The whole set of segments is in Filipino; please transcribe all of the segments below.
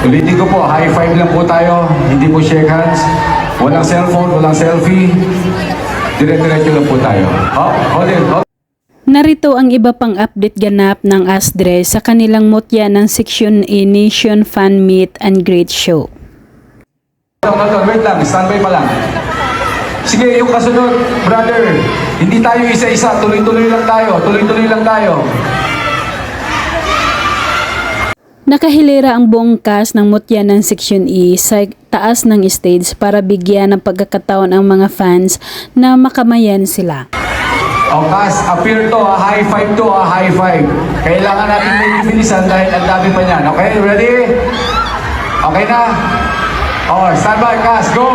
Ulitin ko po, high five lang po tayo, hindi po shake hands. Walang cellphone, walang selfie. Dire-diretso lang po tayo. Oh, hold it, hold Narito ang iba pang update ganap ng ASDRE sa kanilang mutya ng Section A Nation Fan Meet and Greet Show. Wait lang, standby pa lang. Sige, yung kasunod, brother, hindi tayo isa-isa, tuloy-tuloy lang tayo, tuloy-tuloy lang tayo. Nakahilera ang buong cast ng mutya ng Section E sa taas ng stage para bigyan ng pagkakataon ang mga fans na makamayan sila. O, Kas, appear to, ha, high five to, ha, high five. Kailangan natin may bilisan dahil ang dami pa niyan. Okay, ready? Okay na? O, standby, Kas, go!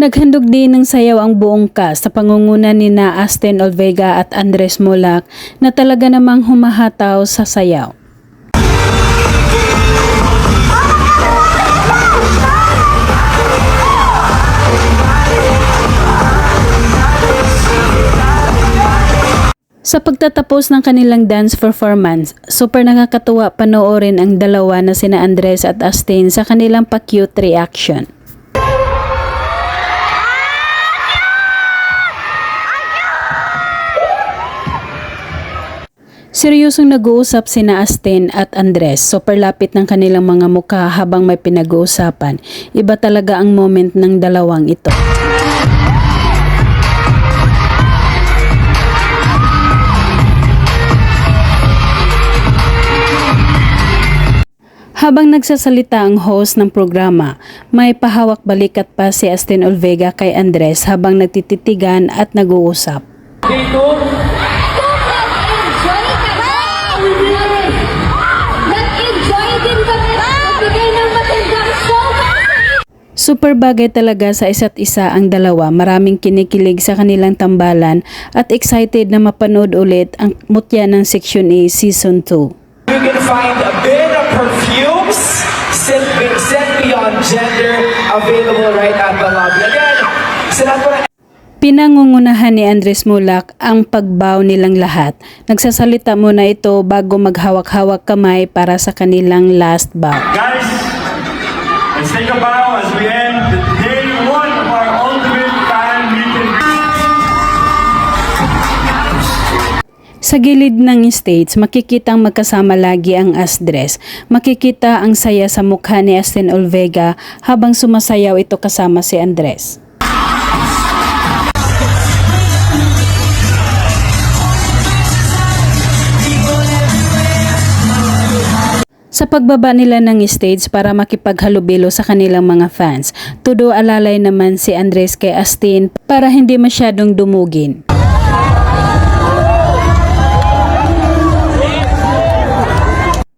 Naghandog din ng sayaw ang buong cast sa pangunguna ni na Aston Olvega at Andres Molak na talaga namang humahataw sa sayaw. Sa pagtatapos ng kanilang dance performance, super nakakatuwa panoorin ang dalawa na sina Andres at Astin sa kanilang pa-cute reaction. Seryosong nag-uusap sina Astin at Andres. Super lapit ng kanilang mga mukha habang may pinag-uusapan. Iba talaga ang moment ng dalawang ito. Habang nagsasalita ang host ng programa, may pahawak balikat pa si Astin Olvega kay Andres habang nagtititigan at nag-uusap. Dito. Super bagay talaga sa isa't isa ang dalawa. Maraming kinikilig sa kanilang tambalan at excited na mapanood ulit ang mutya ng Section A Season 2. you can find a bit perfumes sent, sent beyond gender available right at the lobby. Again, sa lahat po ng Pinangungunahan ni Andres Mulak ang pagbaw nilang lahat. Nagsasalita muna ito bago maghawak-hawak kamay para sa kanilang last bow. Guys, let's take a bow as we Sa gilid ng stage, makikitang magkasama lagi ang Asdres. Makikita ang saya sa mukha ni Astin Olvega habang sumasayaw ito kasama si Andres. Sa pagbaba nila ng stage para makipaghalubilo sa kanilang mga fans, tudo alalay naman si Andres kay Astin para hindi masyadong dumugin.